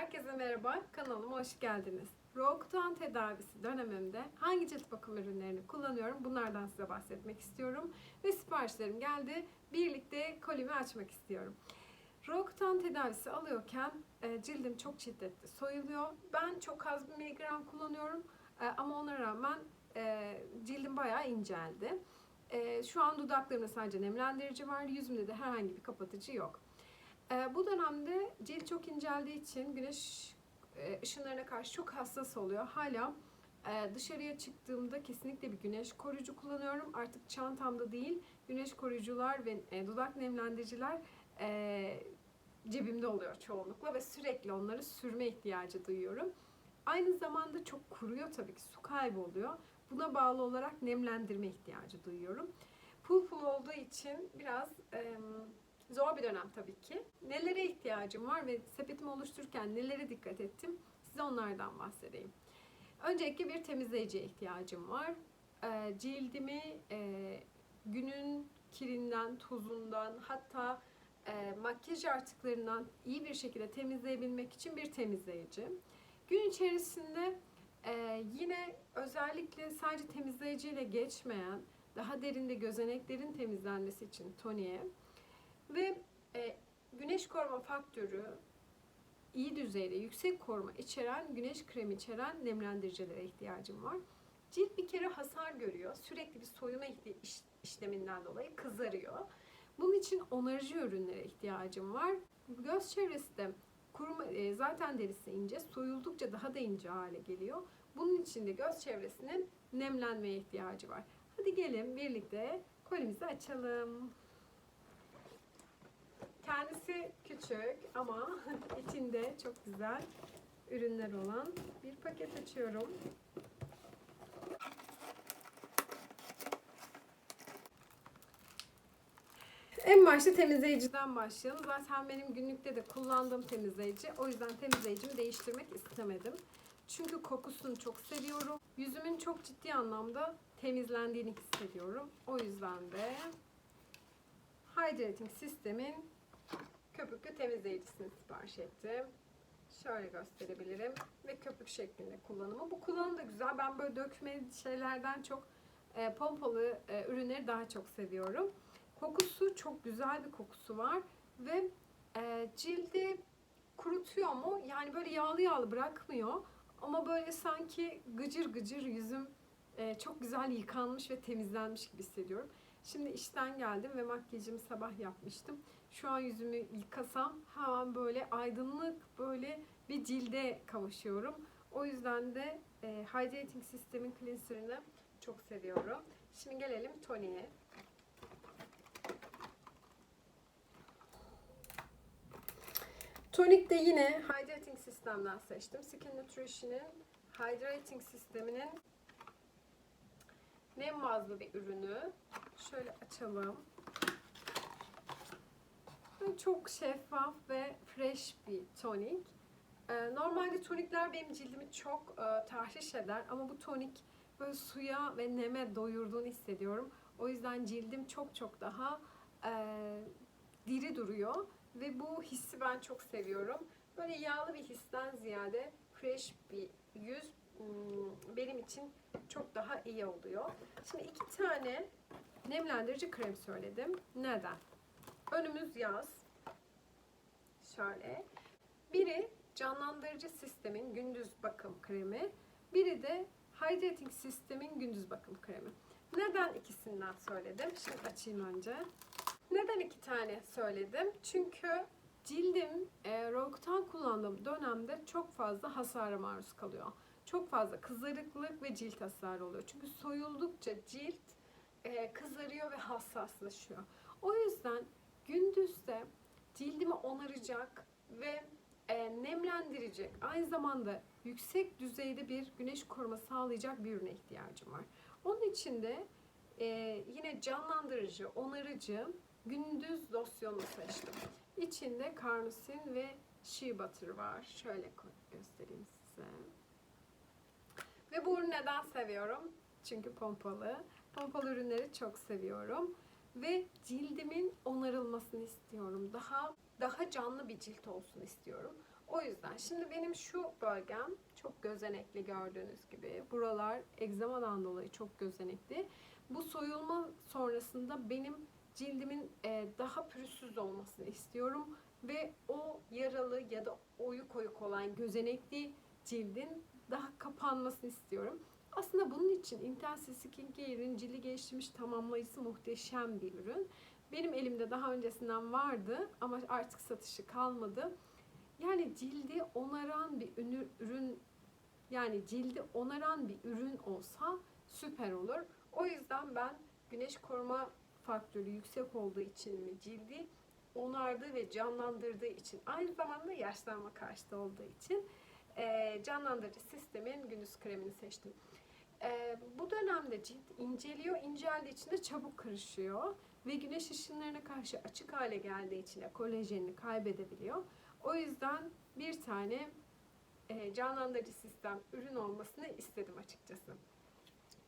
Herkese merhaba, kanalıma hoş geldiniz. Rokutan tedavisi dönemimde hangi cilt bakım ürünlerini kullanıyorum bunlardan size bahsetmek istiyorum. Ve siparişlerim geldi, birlikte kolimi açmak istiyorum. Rokutan tedavisi alıyorken e, cildim çok şiddetli soyuluyor. Ben çok az bir miligram kullanıyorum e, ama ona rağmen e, cildim bayağı inceldi. Şu an dudaklarımda sadece nemlendirici var, yüzümde de herhangi bir kapatıcı yok. Ee, bu dönemde cilt çok inceldiği için güneş e, ışınlarına karşı çok hassas oluyor. Hala e, dışarıya çıktığımda kesinlikle bir güneş koruyucu kullanıyorum. Artık çantamda değil, güneş koruyucular ve e, dudak nemlendiriciler e, cebimde oluyor çoğunlukla ve sürekli onları sürme ihtiyacı duyuyorum. Aynı zamanda çok kuruyor tabii ki, su kaybı oluyor. Buna bağlı olarak nemlendirme ihtiyacı duyuyorum. Pul pul olduğu için biraz... E, Zor bir dönem tabii ki. Nelere ihtiyacım var ve sepetimi oluştururken nelere dikkat ettim? Size onlardan bahsedeyim. Öncelikle bir temizleyiciye ihtiyacım var. Ee, cildimi e, günün kirinden, tozundan hatta e, makyaj artıklarından iyi bir şekilde temizleyebilmek için bir temizleyici. Gün içerisinde e, yine özellikle sadece temizleyiciyle geçmeyen daha derinde gözeneklerin temizlenmesi için toniğe ve e, güneş koruma faktörü iyi düzeyde yüksek koruma içeren güneş kremi içeren nemlendiricilere ihtiyacım var. Cilt bir kere hasar görüyor. Sürekli bir soyuma iş, işleminden dolayı kızarıyor. Bunun için onarıcı ürünlere ihtiyacım var. Göz çevresi de kuruma, e, zaten derisi ince, soyuldukça daha da ince hale geliyor. Bunun için de göz çevresinin nemlenmeye ihtiyacı var. Hadi gelin birlikte kolimizi açalım. Kendisi küçük ama içinde çok güzel ürünler olan bir paket açıyorum. En başta temizleyiciden başlayalım. Zaten benim günlükte de kullandığım temizleyici. O yüzden temizleyicimi değiştirmek istemedim. Çünkü kokusunu çok seviyorum. Yüzümün çok ciddi anlamda temizlendiğini hissediyorum. O yüzden de Hydrating sistemin köpüklü temizleyicisini sipariş ettim. Şöyle gösterebilirim. Ve köpük şeklinde kullanımı. Bu kullanım da güzel. Ben böyle dökme şeylerden çok e, pompalı e, ürünleri daha çok seviyorum. Kokusu çok güzel bir kokusu var. Ve e, cildi kurutuyor mu? Yani böyle yağlı yağlı bırakmıyor. Ama böyle sanki gıcır gıcır yüzüm e, çok güzel yıkanmış ve temizlenmiş gibi hissediyorum. Şimdi işten geldim ve makyajımı sabah yapmıştım. Şu an yüzümü yıkasam hemen böyle aydınlık böyle bir cilde kavuşuyorum. O yüzden de e, Hydrating System'in cleanser'ını çok seviyorum. Şimdi gelelim toniğe. Tonik de yine Hydrating System'den seçtim. Skin Nutrition'in Hydrating Sisteminin nem bazlı bir ürünü. Şöyle açalım. Çok şeffaf ve fresh bir tonik. Ee, normalde tonikler benim cildimi çok e, tahriş eder ama bu tonik böyle suya ve neme doyurduğunu hissediyorum. O yüzden cildim çok çok daha e, diri duruyor ve bu hissi ben çok seviyorum. Böyle yağlı bir histen ziyade fresh bir yüz hmm, benim için çok daha iyi oluyor. Şimdi iki tane nemlendirici krem söyledim. Neden? Önümüz yaz. Şöyle. Biri canlandırıcı sistemin gündüz bakım kremi. Biri de hydrating sistemin gündüz bakım kremi. Neden ikisinden söyledim? Şimdi açayım önce. Neden iki tane söyledim? Çünkü cildim e, Roakutan kullandığım dönemde çok fazla hasara maruz kalıyor. Çok fazla kızarıklık ve cilt hasarı oluyor. Çünkü soyuldukça cilt e, kızarıyor ve hassaslaşıyor. O yüzden gündüzde cildimi onaracak ve e, nemlendirecek, aynı zamanda yüksek düzeyde bir güneş koruma sağlayacak bir ürüne ihtiyacım var. Onun için de e, yine canlandırıcı, onarıcı gündüz losyonu seçtim. İçinde karnosin ve shea butter var. Şöyle göstereyim size. Ve bu ürünü neden seviyorum? Çünkü pompalı. Pompalı ürünleri çok seviyorum. Ve cildimin onarılmasını istiyorum. Daha daha canlı bir cilt olsun istiyorum. O yüzden şimdi benim şu bölgem çok gözenekli gördüğünüz gibi. Buralar egzamadan dolayı çok gözenekli. Bu soyulma sonrasında benim cildimin e, daha pürüzsüz olmasını istiyorum ve o yaralı ya da oyuk oyuk olan gözenekli cildin daha kapanmasını istiyorum. Aslında bunun için Intensive Skin Care'in cildi geliştirmiş tamamlayıcısı muhteşem bir ürün. Benim elimde daha öncesinden vardı ama artık satışı kalmadı. Yani cildi onaran bir ürün yani cildi onaran bir ürün olsa süper olur. O yüzden ben güneş koruma faktörü yüksek olduğu için mi cildi onardığı ve canlandırdığı için aynı zamanda yaşlanma karşıtı olduğu için canlandırıcı sistemin gündüz kremini seçtim. Eee, bu dönemde cilt inceliyor, inceldiği için de çabuk kırışıyor ve güneş ışınlarına karşı açık hale geldiği için de kolajenini kaybedebiliyor. O yüzden bir tane eee, canlandırıcı sistem ürün olmasını istedim açıkçası.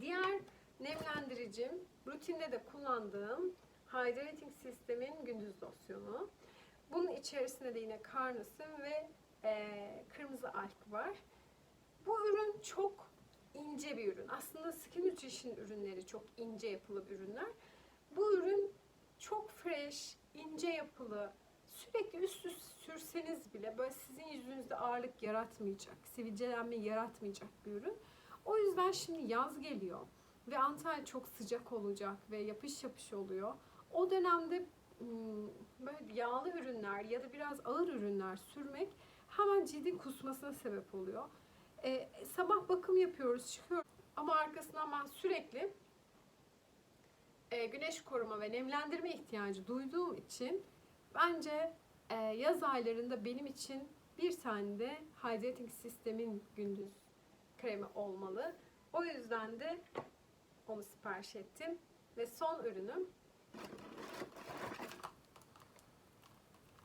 Diğer nemlendiricim rutinde de kullandığım Hydrating System'in gündüz losyonu. Bunun içerisinde de yine karnısın ve eee, kırmızı alg var. Bu ürün çok ince bir ürün. Aslında Skin Nutrition ürünleri çok ince yapılı ürünler. Bu ürün çok fresh, ince yapılı. Sürekli üst üste sürseniz bile böyle sizin yüzünüzde ağırlık yaratmayacak, sivilcelenme yaratmayacak bir ürün. O yüzden şimdi yaz geliyor ve Antalya çok sıcak olacak ve yapış yapış oluyor. O dönemde böyle yağlı ürünler ya da biraz ağır ürünler sürmek hemen cildin kusmasına sebep oluyor. Ee, sabah bakım yapıyoruz, çıkıyoruz ama arkasından ben sürekli e, güneş koruma ve nemlendirme ihtiyacı duyduğum için bence e, yaz aylarında benim için bir tane de Hydrating System'in gündüz kremi olmalı. O yüzden de onu sipariş ettim. Ve son ürünüm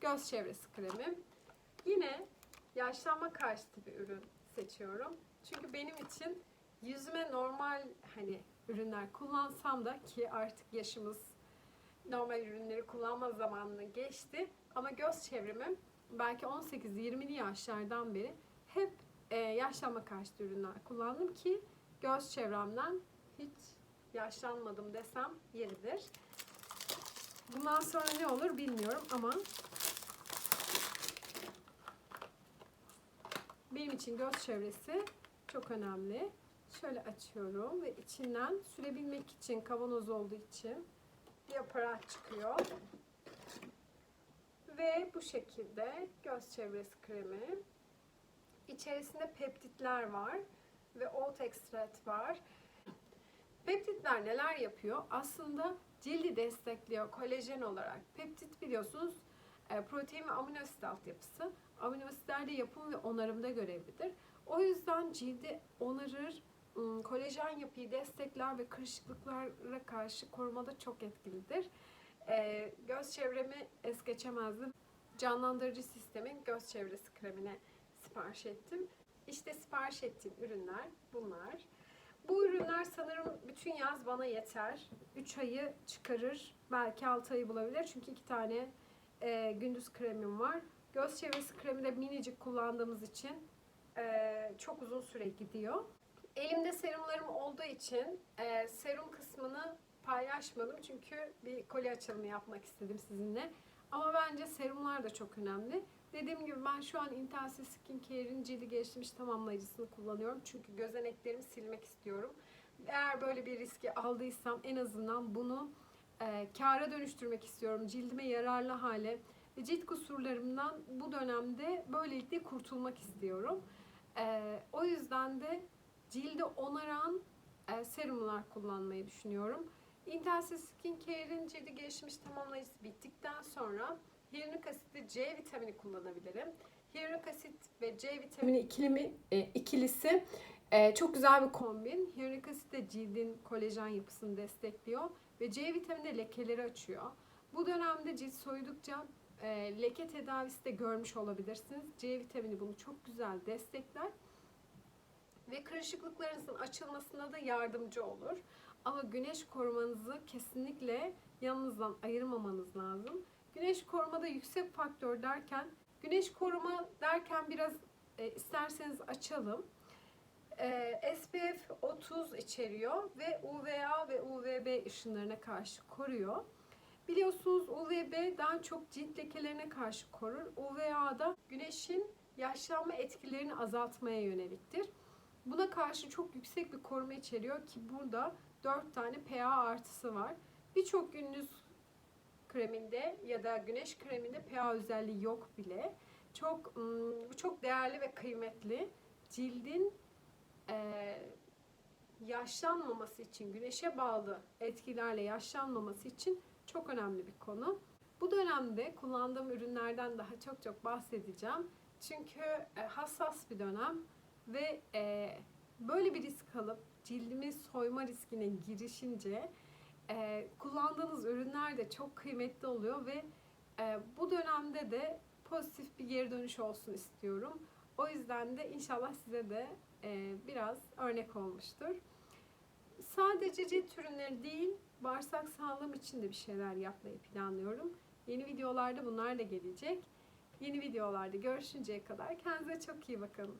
göz çevresi kremi. Yine yaşlanma karşıtı bir ürün seçiyorum. Çünkü benim için yüzüme normal hani ürünler kullansam da ki artık yaşımız normal ürünleri kullanma zamanını geçti. Ama göz çevremi belki 18-20'li yaşlardan beri hep e, yaşlanma karşıtı ürünler kullandım ki göz çevremden hiç yaşlanmadım desem yeridir. Bundan sonra ne olur bilmiyorum ama benim için göz çevresi çok önemli. Şöyle açıyorum ve içinden sürebilmek için kavanoz olduğu için bir aparat çıkıyor. Ve bu şekilde göz çevresi kremi. İçerisinde peptitler var ve oat extract var. Peptitler neler yapıyor? Aslında cildi destekliyor kolajen olarak. Peptit biliyorsunuz e, protein ve amino asit altyapısı. Amino asitler de yapım ve onarımda görevlidir. O yüzden cildi onarır, ım, kolajen yapıyı destekler ve kırışıklıklara karşı korumada çok etkilidir. E, göz çevremi es geçemezdim. Canlandırıcı sistemin göz çevresi kremine sipariş ettim. İşte sipariş ettiğim ürünler bunlar. Bu ürünler sanırım bütün yaz bana yeter. 3 ayı çıkarır. Belki 6 ayı bulabilir. Çünkü iki tane e, gündüz kremim var. Göz çevresi kremi de minicik kullandığımız için e, çok uzun süre gidiyor. Elimde serumlarım olduğu için e, serum kısmını paylaşmadım. Çünkü bir kolye açılımı yapmak istedim sizinle. Ama bence serumlar da çok önemli. Dediğim gibi ben şu an Intensive Skin Care'in cildi geliştirmiş tamamlayıcısını kullanıyorum. Çünkü gözeneklerimi silmek istiyorum. Eğer böyle bir riski aldıysam en azından bunu e, kâra dönüştürmek istiyorum. Cildime yararlı hale cilt kusurlarımdan bu dönemde böylelikle kurtulmak istiyorum. E, o yüzden de cildi onaran e, serumlar kullanmayı düşünüyorum. Intensive Skin Care'in cildi gelişmiş tamamlayıcısı bittikten sonra hyaluronik asit ve C vitamini kullanabilirim. Hyaluronik asit ve C vitamini ikilimi, e, ikilisi e, çok güzel bir kombin. Hyaluronik asit de cildin kolajen yapısını destekliyor ve C vitamini de lekeleri açıyor. Bu dönemde cilt soyudukça e, leke tedavisi de görmüş olabilirsiniz. C vitamini bunu çok güzel destekler ve kırışıklıklarınızın açılmasına da yardımcı olur. Ama güneş korumanızı kesinlikle yanınızdan ayırmamanız lazım. Güneş korumada yüksek faktör derken Güneş koruma derken biraz e, isterseniz açalım. E, SPF 30 içeriyor ve UVA ve UVB ışınlarına karşı koruyor. Biliyorsunuz UVB daha çok cilt lekelerine karşı korur. UVA da güneşin yaşlanma etkilerini azaltmaya yöneliktir. Buna karşı çok yüksek bir koruma içeriyor ki burada 4 tane PA artısı var. Birçok günlük kreminde ya da güneş kreminde PA özelliği yok bile. Çok bu çok değerli ve kıymetli. Cildin eee, yaşlanmaması için, güneşe bağlı etkilerle yaşlanmaması için çok önemli bir konu. Bu dönemde kullandığım ürünlerden daha çok çok bahsedeceğim. Çünkü e, hassas bir dönem ve e, böyle bir risk alıp cildimi soyma riskine girişince e, kullandığınız ürünler de çok kıymetli oluyor ve bu dönemde de pozitif bir geri dönüş olsun istiyorum. O yüzden de inşallah size de biraz örnek olmuştur. Sadece cilt ürünleri değil, bağırsak sağlığım için de bir şeyler yapmayı planlıyorum. Yeni videolarda bunlar da gelecek. Yeni videolarda görüşünceye kadar kendinize çok iyi bakın.